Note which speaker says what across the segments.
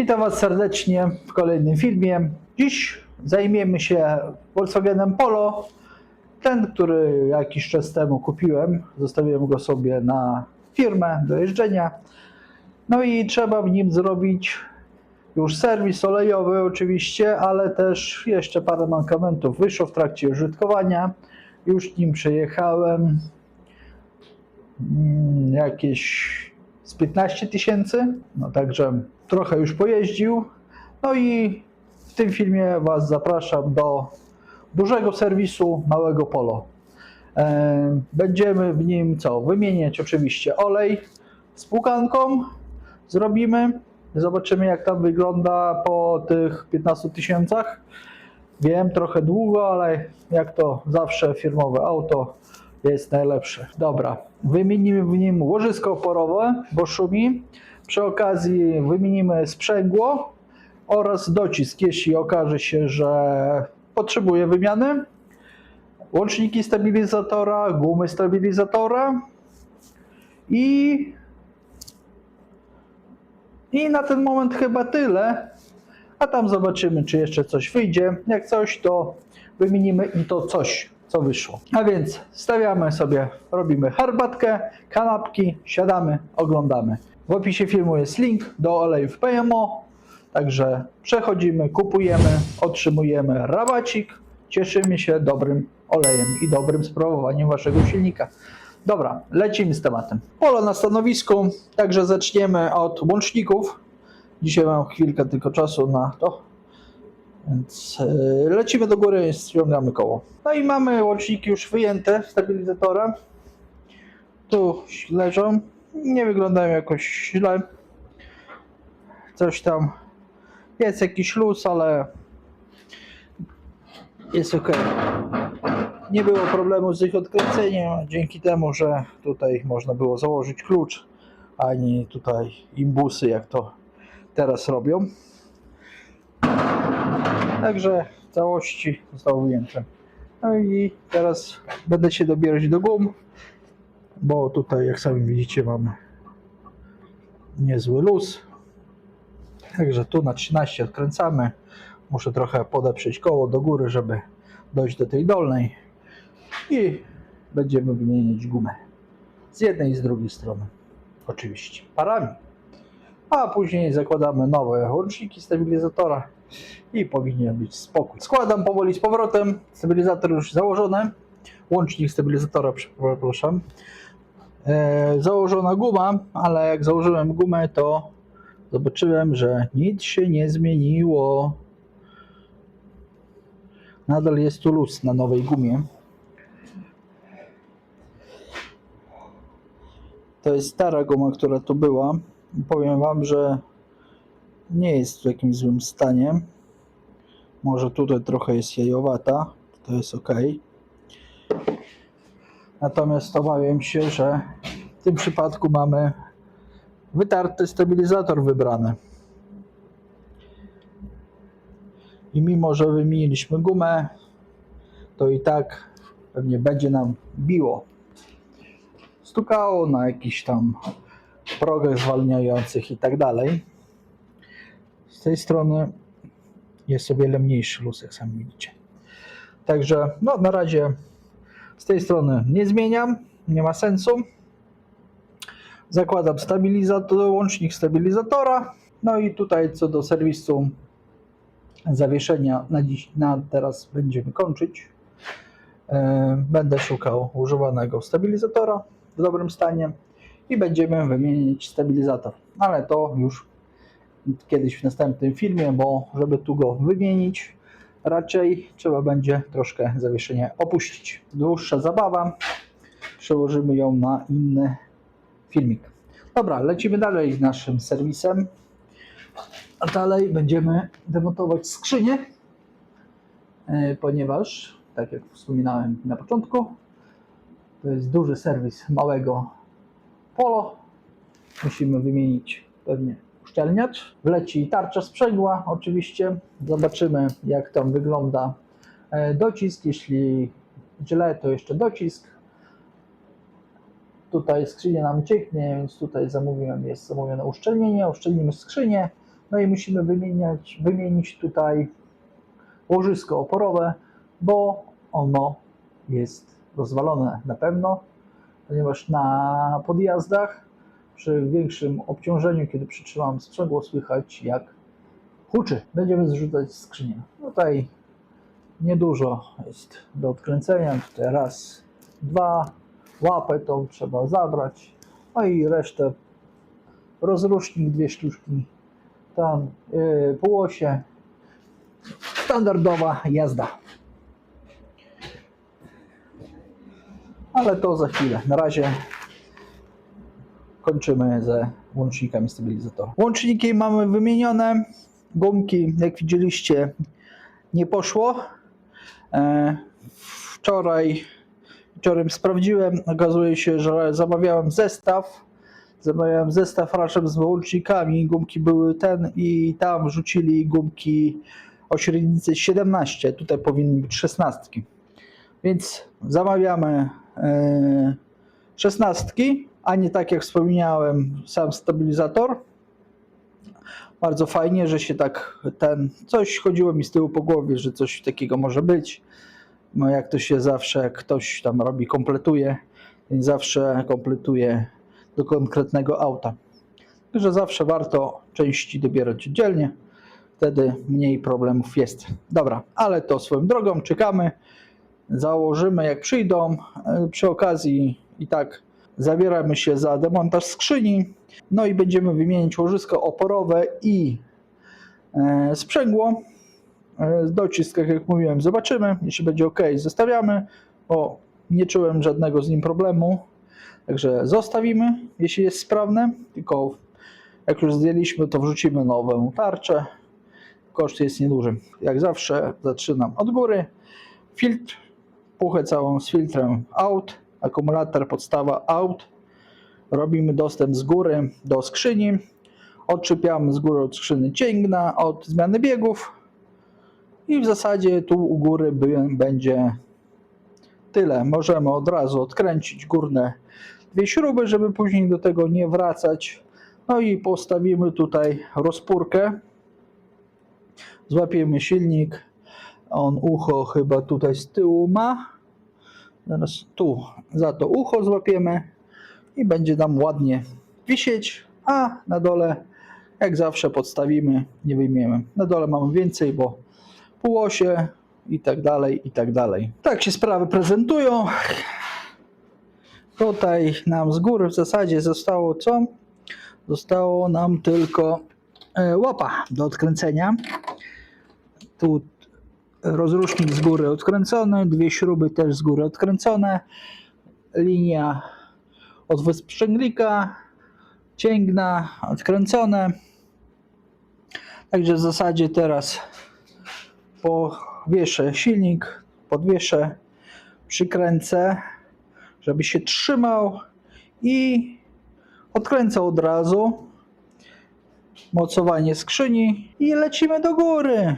Speaker 1: Witam Was serdecznie w kolejnym filmie. Dziś zajmiemy się Volkswagenem Polo. Ten, który jakiś czas temu kupiłem, zostawiłem go sobie na firmę do jeżdżenia. No i trzeba w nim zrobić już serwis olejowy oczywiście, ale też jeszcze parę mankamentów wyszło w trakcie użytkowania. Już nim przejechałem mm, jakieś z 15 tysięcy, no także trochę już pojeździł. No i w tym filmie Was zapraszam do dużego serwisu małego Polo. E, Będziemy w nim co? Wymieniać oczywiście olej z płukanką. Zrobimy. Zobaczymy jak tam wygląda po tych 15 tysiącach. Wiem, trochę długo, ale jak to zawsze firmowe auto jest najlepsze. Dobra, wymienimy w nim łożysko oporowe, bo szumi. Przy okazji wymienimy sprzęgło oraz docisk, jeśli okaże się, że potrzebuje wymiany. Łączniki stabilizatora, gumy stabilizatora i i na ten moment chyba tyle. A tam zobaczymy, czy jeszcze coś wyjdzie. Jak coś, to wymienimy i to coś, co wyszło. A więc stawiamy sobie, robimy herbatkę, kanapki, siadamy, oglądamy. W opisie filmu jest link do olejów PMO. Także przechodzimy, kupujemy, otrzymujemy rabacik, cieszymy się dobrym olejem i dobrym sprawowaniem waszego silnika. Dobra, lecimy z tematem. Polo na stanowisku, także zaczniemy od łączników. Dzisiaj mam chwilkę tylko czasu na to, więc yy, lecimy do góry, ściągamy koło. No i mamy łączniki już wyjęte, stabilizatora. Tu leżą, nie wyglądają jakoś źle. Coś tam jest jakiś luz, ale jest ok. Nie było problemu z ich odkręceniem, dzięki temu, że tutaj można było założyć klucz, ani tutaj imbusy, jak to teraz robią. Także w całości zostało wyjęte. No i teraz będę się dobierać do gum, bo tutaj, jak sami widzicie, mamy niezły luz. Także tu na 13 odkręcamy. Muszę trochę podeprzeć koło do góry, żeby dojść do tej dolnej. I będziemy wymieniać gumę. Z jednej i z drugiej strony. Oczywiście parami. A później zakładamy nowe łączniki stabilizatora i powinien być spokój. Składam powoli z powrotem. Stabilizator już założony. Łącznik stabilizatora, przepraszam. E, założona guma, ale jak założyłem gumę, to zobaczyłem, że nic się nie zmieniło. Nadal jest tu luz na nowej gumie. To jest stara guma, która tu była. Powiem Wam, że nie jest w jakimś złym stanie. Może tutaj trochę jest jajowata, to jest ok. Natomiast obawiam się, że w tym przypadku mamy wytarty stabilizator wybrany. I mimo, że wymieniliśmy gumę, to i tak pewnie będzie nam biło. Stukało na jakichś tam progach zwalniających i tak dalej. Z tej strony jest o wiele mniejszy luz, jak sami widzicie. Także no, na razie z tej strony nie zmieniam, nie ma sensu. Zakładam stabilizator, łącznik stabilizatora. No i tutaj co do serwisu zawieszenia na dziś, na teraz będziemy kończyć. E, Będę szukał używanego stabilizatora w dobrym stanie i będziemy wymienić stabilizator. Ale to już kiedyś w następnym filmie, bo żeby tu go wymienić, raczej trzeba będzie troszkę zawieszenie opuścić. Dłuższa zabawa, przełożymy ją na inny filmik. Dobra, lecimy dalej naszym serwisem. A dalej będziemy demontować skrzynię, e, ponieważ, tak jak wspominałem na początku, to jest duży serwis małego Polo. Musimy wymienić pewnie uszczelniacz. Wleci tarcza sprzęgła oczywiście. Zobaczymy jak tam wygląda e, docisk. Jeśli źle, to jeszcze docisk. Tutaj skrzynia nam cieknie, więc tutaj zamówiłem, jest zamówione uszczelnienie. Uszczelnimy skrzynię. No i musimy wymieniać, wymienić tutaj łożysko oporowe, bo ono jest rozwalone na pewno, ponieważ na podjazdach przy większym obciążeniu, kiedy przytrzymam sprzęgło, słychać jak huczy. Będziemy zrzucać skrzynię. Tutaj niedużo jest do odkręcenia. Tutaj raz, dwa, łapę tą trzeba zabrać, no i resztę rozrusznik, dwie sztuczki, tam yy, półosie, standardowa jazda. Ale to za chwilę. Na razie kończymy ze łącznikami stabilizatora. Łączniki mamy wymienione. Gumki, jak widzieliście, nie poszło. E, Wczoraj wieczorem sprawdziłem. Okazuje się, że zamawiałem zestaw. Zamawiałem zestaw razem z łącznikami. Gumki były ten i tam wrzucili gumki o średnicy 17. Tutaj powinny być 16. Więc zamawiamy e, 16, a nie tak jak wspomniałem, sam stabilizator. Bardzo fajnie, że się tak ten. Coś chodziło mi z tyłu po głowie, że coś takiego może być. No jak to się zawsze, ktoś tam robi, kompletuje, zawsze kompletuje do konkretnego auta. Także zawsze warto części dobierać oddzielnie, wtedy mniej problemów jest. Dobra, ale to swoją drogą czekamy, założymy jak przyjdą. E, Przy okazji i tak zabieramy się za demontaż skrzyni, no i będziemy wymienić łożysko oporowe i e, sprzęgło. E, Docisk, tak jak mówiłem, zobaczymy. Jeśli będzie ok, zostawiamy, bo nie czułem żadnego z nim problemu. Także zostawimy, jeśli jest sprawne. Tylko jak już zdjęliśmy, to wrzucimy nową tarczę. Koszt jest nieduży. Jak zawsze zaczynam od góry. Filtr, puchę całą z filtrem out. Akumulator, podstawa out. Robimy dostęp z góry do skrzyni. Odczepiamy z góry od skrzyny cięgna, od zmiany biegów. I w zasadzie tu u góry będzie tyle. Możemy od razu odkręcić górne dwie śruby, żeby później do tego nie wracać. No i postawimy tutaj rozpórkę. Złapiemy silnik. On ucho chyba tutaj z tyłu ma. Zaraz tu za to ucho złapiemy i będzie nam ładnie wisieć, a na dole jak zawsze podstawimy, nie wyjmiemy. Na dole mamy więcej, bo półosie i tak dalej, i tak dalej. Tak się sprawy prezentują. Tutaj nam z góry w zasadzie zostało co? Zostało nam tylko e, łapa do odkręcenia. Tu rozrusznik z góry odkręcony, dwie śruby też z góry odkręcone, linia od wysprzęglika, cięgna odkręcone. Także w zasadzie teraz powieszę silnik, podwieszę, przykręcę, żeby się trzymał i odkręcę od razu mocowanie skrzyni i lecimy do góry.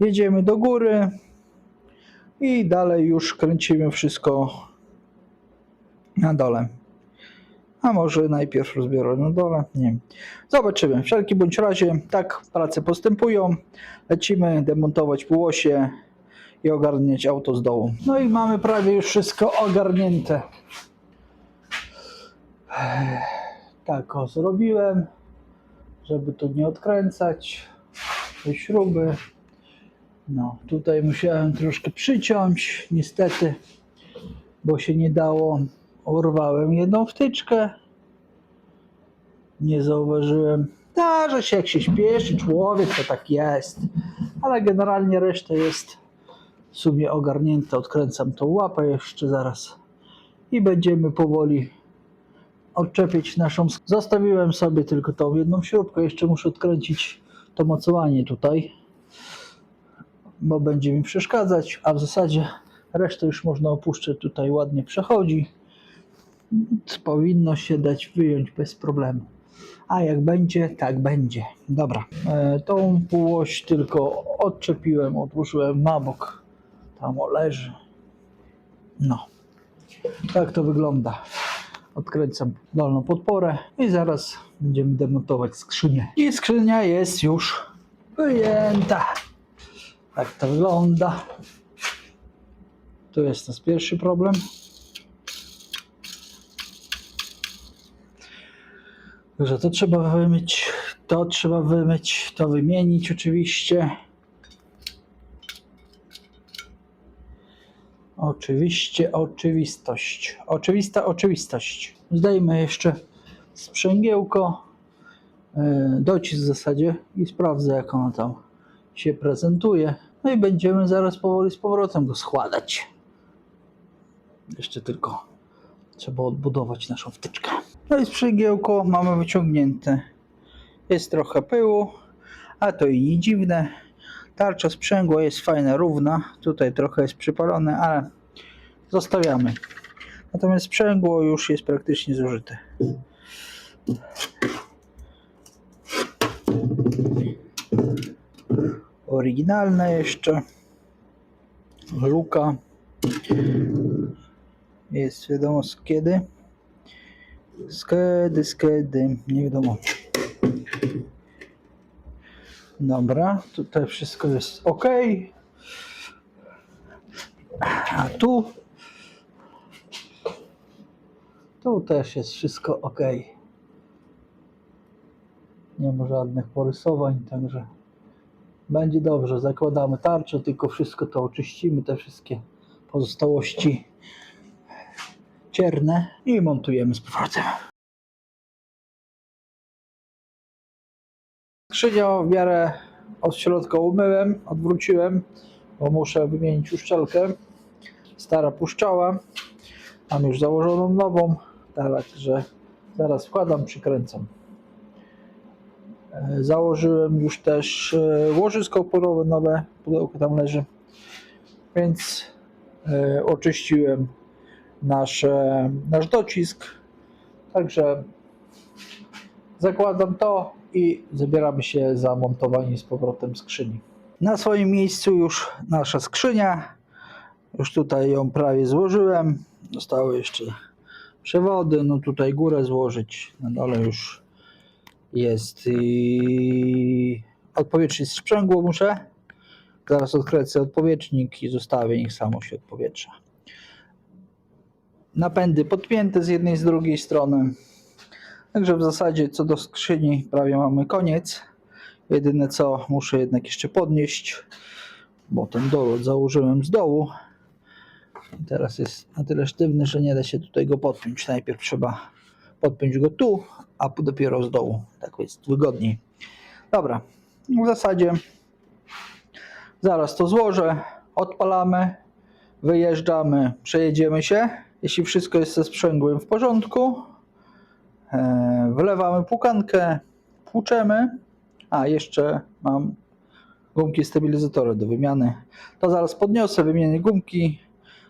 Speaker 1: Jedziemy do góry i dalej już kręcimy wszystko na dole. A może najpierw rozbiorę na dole? Nie wiem. Zobaczymy. W wszelkim bądź razie tak prace postępują. Lecimy demontować półosie i ogarniać auto z dołu. No i mamy prawie już wszystko ogarnięte. Tak o zrobiłem, żeby tu nie odkręcać te śruby. No, tutaj musiałem troszkę przyciąć, niestety, bo się nie dało. Urwałem jedną wtyczkę. Nie zauważyłem. Zdarza się, jak się śpieszy człowiek, to tak jest. Ale generalnie reszta jest w sumie ogarnięta. Odkręcam tą łapę jeszcze zaraz. I będziemy powoli odczepić naszą. Zostawiłem sobie tylko tą jedną śrubkę. Jeszcze muszę odkręcić to mocowanie tutaj bo będzie mi przeszkadzać, a w zasadzie resztę już można opuszczać, tutaj ładnie przechodzi. Powinno się dać wyjąć bez problemu. A jak będzie, tak będzie. Dobra, e, tą półoś tylko odczepiłem, odłożyłem na bok. Tam leży. No, tak to wygląda. Odkręcam dolną podporę i zaraz będziemy demontować skrzynię. I skrzynia jest już wyjęta. Tak to wygląda. Tu jest nasz pierwszy problem. Także to trzeba wymyć, to trzeba wymyć, to wymienić oczywiście. Oczywiście, oczywistość. Oczywista oczywistość. Zdejmę jeszcze sprzęgiełko, yy, docisk w zasadzie i sprawdzę jak ono tam się prezentuje. No i będziemy zaraz powoli z powrotem go składać. Jeszcze tylko trzeba odbudować naszą wtyczkę. No i sprzęgiełko mamy wyciągnięte. Jest trochę pyłu, a to i nie dziwne. Tarcza sprzęgła jest fajna, równa. Tutaj trochę jest przypalone, ale zostawiamy. Natomiast sprzęgło już jest praktycznie zużyte. Oryginalne jeszcze. Luka. Jest wiadomo z kiedy. Z kiedy, z kiedy, nie wiadomo. Dobra, tutaj wszystko jest ok. A tu tu też jest wszystko ok. Nie ma żadnych porysowań, także będzie dobrze. Zakładamy tarczę, tylko wszystko to oczyścimy, te wszystkie pozostałości cierne i montujemy z powrotem. Skrzynię w miarę od środka umyłem, odwróciłem, bo muszę wymienić uszczelkę. Stara puszczała. Mam już założoną nową, także zaraz wkładam, przykręcam. Założyłem już też e, łożysko oporowe nowe, pudełko tam leży, więc e, oczyściłem nasze, nasz docisk. Także zakładam to i zabieramy się za montowanie z powrotem skrzyni. Na swoim miejscu już nasza skrzynia. Już tutaj ją prawie złożyłem. Zostały jeszcze przewody. No tutaj górę złożyć. Na dole już jest i odpowietrznik sprzęgło muszę. Zaraz odkręcę odpowietrznik i zostawię, niech samo się odpowietrza napędy podpięte z jednej i z drugiej strony. Także w zasadzie co do skrzyni prawie mamy koniec. Jedyne co muszę jednak jeszcze podnieść, bo ten dolot założyłem z dołu. I teraz jest na tyle sztywny, że nie da się tutaj go podpiąć. Najpierw trzeba podpiąć go tu, a dopiero z dołu. Tak jest wygodniej. Dobra, w zasadzie zaraz to złożę, odpalamy, wyjeżdżamy, przejedziemy się. Jeśli wszystko jest ze sprzęgłem w porządku, e, wlewamy płukankę, płuczemy. A jeszcze mam gumki stabilizatory do wymiany. To zaraz podniosę, wymienię gumki,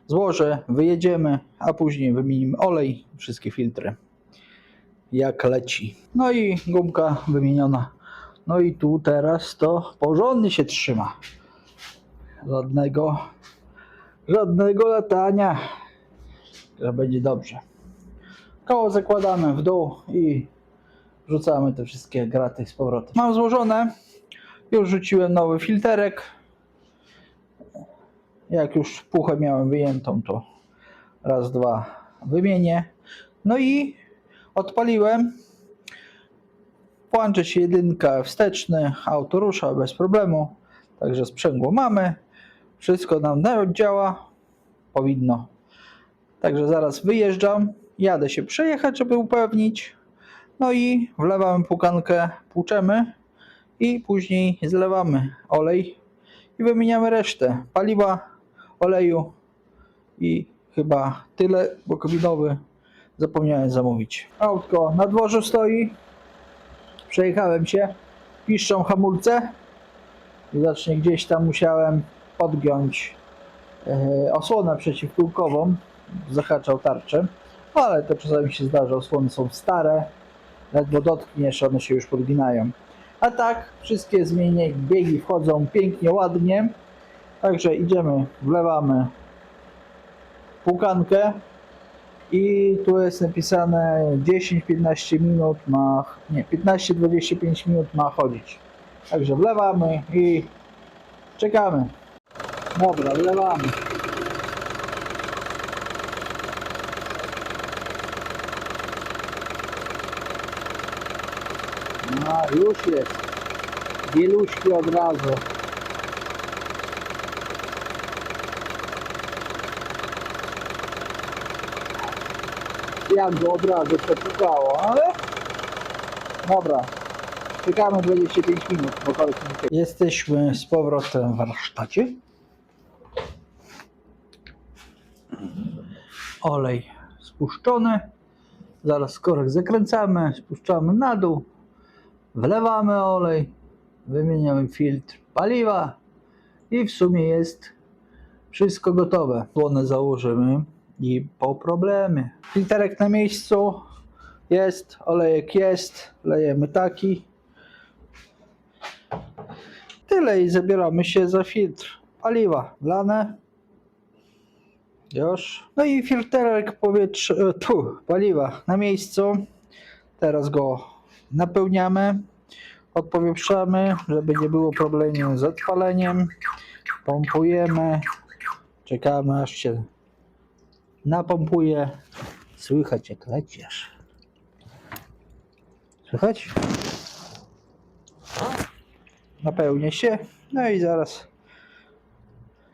Speaker 1: złożę, wyjedziemy, a później wymienimy olej, wszystkie filtry. Jak leci. No i gumka wymieniona. No i tu teraz to porządnie się trzyma. Żadnego, żadnego latania że będzie dobrze. Koło zakładamy w dół i wrzucamy te wszystkie graty z powrotem. Mam złożone, już rzuciłem nowy filterek. Jak już puchę miałem wyjętą, to raz, dwa wymienię. No i odpaliłem. Włączy się jedynka wsteczny, auto rusza bez problemu. Także sprzęgło mamy. Wszystko nam działa. Powinno Także zaraz wyjeżdżam, jadę się przejechać, żeby upewnić. No i wlewamy płukankę, płuczemy i później zlewamy olej i wymieniamy resztę paliwa, oleju i chyba tyle, bo kabinowy zapomniałem zamówić. Autko na dworzu stoi, przejechałem się, piszczą hamulce, widocznie gdzieś tam musiałem podgiąć e, osłonę przeciwkółkową, zahaczał tarczę, ale to czasami się zdarza, osłony są stare, ledwo dotkniesz, one się już podginają. A tak, wszystkie zmienie biegi wchodzą pięknie, ładnie, także idziemy, wlewamy płukankę I tu jest napisane 10-15 minut ma, nie, 15-25 minut ma chodzić. Także wlewamy i czekamy. Dobra, wlewamy. No, już jest. Wieluśki od razu. Jak go od razu przepukało, ale... Dobra. Czekamy 25 minut, bo koleś. Jesteśmy z powrotem w warsztacie. Olej spuszczony. Zaraz korek zakręcamy, spuszczamy na dół. Wlewamy olej, wymieniamy filtr paliwa i w sumie jest wszystko gotowe. Słonę założymy i po problemy. Filterek na miejscu jest, olejek jest, lejemy taki. Tyle i zabieramy się za filtr paliwa. Lane. Już. No i filterek powietrza, e, tu, paliwa na miejscu. Teraz go napełniamy, odpowietrzamy, żeby nie było problemu z odpaleniem. Pompujemy, czekamy aż się napompuje. Słychać jak lecisz. Słychać? Napełnia się, no i zaraz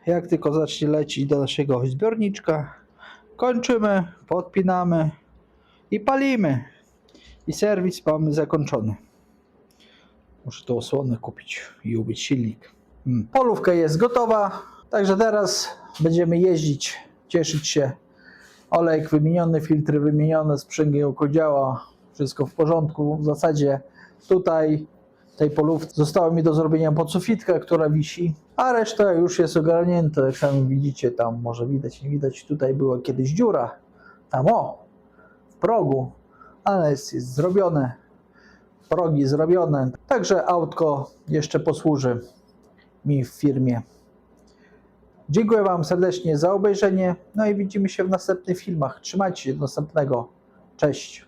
Speaker 1: jak tylko zacznie lecieć do naszego zbiorniczka, kończymy, podpinamy i palimy. I serwis mamy zakończony. Muszę tą osłonę kupić i ubyć silnik. Mm. Polówka jest gotowa, także teraz będziemy jeździć, cieszyć się. Olejek wymieniony, filtry wymienione, sprzęgiełko działa, wszystko w porządku. W zasadzie tutaj tej polówce została mi do zrobienia podsufitka, która wisi, a reszta już jest ogarnięta. Jak sami widzicie, tam może widać, nie widać, tutaj była kiedyś dziura. Tam o, w progu, ale jest, jest zrobione. Progi zrobione. Także autko jeszcze posłuży mi w firmie. Dziękuję Wam serdecznie za obejrzenie. No i widzimy się w następnych filmach. Trzymajcie się do następnego. Cześć.